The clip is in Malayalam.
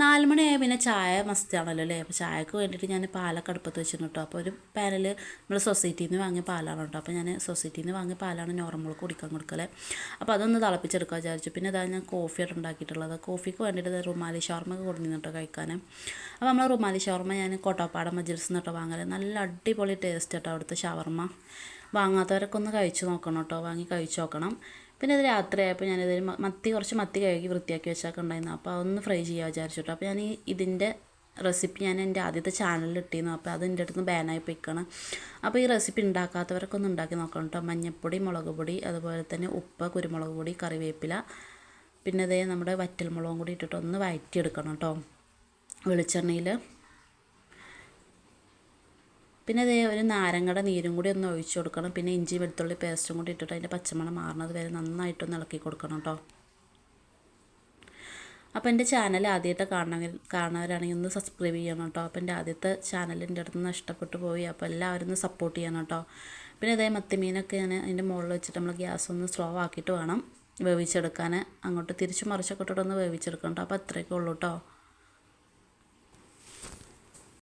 നാല് മണിയായ പിന്നെ ചായ മസ്റ്റാണല്ലോ അല്ലേ? അപ്പോൾ ചായക്ക് വേണ്ടിയിട്ട് ഞാൻ പാലൊക്കെ അടുപ്പത്ത് വെച്ചിരുന്നു കേട്ടോ അപ്പോൾ ഒരു പാനൽ നമ്മൾ സൊസൈറ്റിയിൽ നിന്ന് വാങ്ങിയ പാലാണ് കേട്ടോ അപ്പോൾ ഞാൻ സൊസൈറ്റിയിൽ നിന്ന് വാങ്ങിയ പാലാണ് നോർമൽ കുടിക്കാൻ കൊടുക്കൽ. അപ്പോൾ അതൊന്ന് തിളപ്പിച്ചെടുക്കാൻ വിചാരിച്ചു. പിന്നെ ഇതാ ഞാൻ കോഫിയാണ് ഉണ്ടാക്കിയിട്ടുള്ളത്. കോഫിക്ക് വേണ്ടിയിട്ട് റുമാലി ഷവർമ്മ കൊടുക്കുന്നു കേട്ടോ കഴിക്കാൻ അപ്പോൾ നമ്മൾ റുമാലി ഷവർമ്മ ഞാൻ കോട്ടോപ്പാട മജിൽസ് കേട്ടോ വാങ്ങൽ. നല്ല അടിപൊളി ടേസ്റ്റ് കേട്ടോ അവിടുത്തെ ഷവർമ്മ. വാങ്ങാത്തവരൊക്കെ ഒന്ന് കഴിച്ചു നോക്കണം കേട്ടോ വാങ്ങി കഴിച്ചു നോക്കണം. പിന്നെ ഇത് രാത്രിയായപ്പോൾ ഞാനത് മത്തി കുറച്ച് മത്തി കഴുകി വൃത്തിയാക്കി വെച്ചൊക്കെ ഉണ്ടായിരുന്നു. അപ്പോൾ അതൊന്ന് ഫ്രൈ ചെയ്യാൻ വിചാരിച്ചിട്ടു. അപ്പോൾ ഞാൻ ഈ ഇതിന്റെ റെസിപ്പി ഞാൻ എന്റെ ആദ്യത്തെ ചാനലിൽ ഇട്ടിരുന്നു. അപ്പോൾ അത് എന്റെ അടുത്ത് ബാനായി പോയിക്കണം. അപ്പോൾ ഈ റെസിപ്പി ഉണ്ടാക്കാത്തവരൊക്കെ ഒന്ന് ഉണ്ടാക്കി നോക്കണം കേട്ടോ മഞ്ഞൾപ്പൊടി മുളക് പൊടി അതുപോലെ തന്നെ ഉപ്പ് കുരുമുളക് പൊടി കറിവേപ്പില പിന്നെ ഇതേ നമ്മുടെ വറ്റൽമുളകും കൂടി ഇട്ടിട്ട് ഒന്ന് വഴറ്റിയെടുക്കണം കേട്ടോ വെളിച്ചെണ്ണയിൽ പിന്നെ അതേ ഒരു നാരങ്ങയുടെ നീരും കൂടി ഒന്ന് ഒഴിച്ച് കൊടുക്കണം. പിന്നെ ഇഞ്ചി വെളുത്തുള്ളി പേസ്റ്റും കൂടി ഇട്ടിട്ട് അതിന്റെ പച്ചമണം മാറുന്നത് വരെ നന്നായിട്ടൊന്ന് ഇളക്കി കൊടുക്കണം കേട്ടോ. അപ്പോൾ എന്റെ ചാനൽ ആദ്യമായിട്ട് കാണണമെങ്കിൽ കാണുന്നവരാണെങ്കിൽ ഒന്ന് സബ്സ്ക്രൈബ് ചെയ്യണം കേട്ടോ. അപ്പോൾ എന്റെ ആദ്യത്തെ ചാനൽ എന്റെ അടുത്ത് നിന്ന് നഷ്ടപ്പെട്ടു പോയി. അപ്പോൾ എല്ലാവരും ഒന്ന് സപ്പോർട്ട് ചെയ്യണം കേട്ടോ. പിന്നെ അതേ മത്തിമീനൊക്കെ ഞാൻ അതിന്റെ മുകളിൽ വെച്ചിട്ട് നമ്മൾ ഗ്യാസ് ഒന്ന് സ്ലോ ആക്കിയിട്ട് വേണം വേവിച്ചെടുക്കാൻ. അങ്ങോട്ട് തിരിച്ചു മറിച്ചൊക്കെ ഇട്ടിട്ടൊന്ന് വേവിച്ചെടുക്കണം കേട്ടോ. അപ്പോൾ അത്രയൊക്കെ ഉള്ളൂ കേട്ടോ.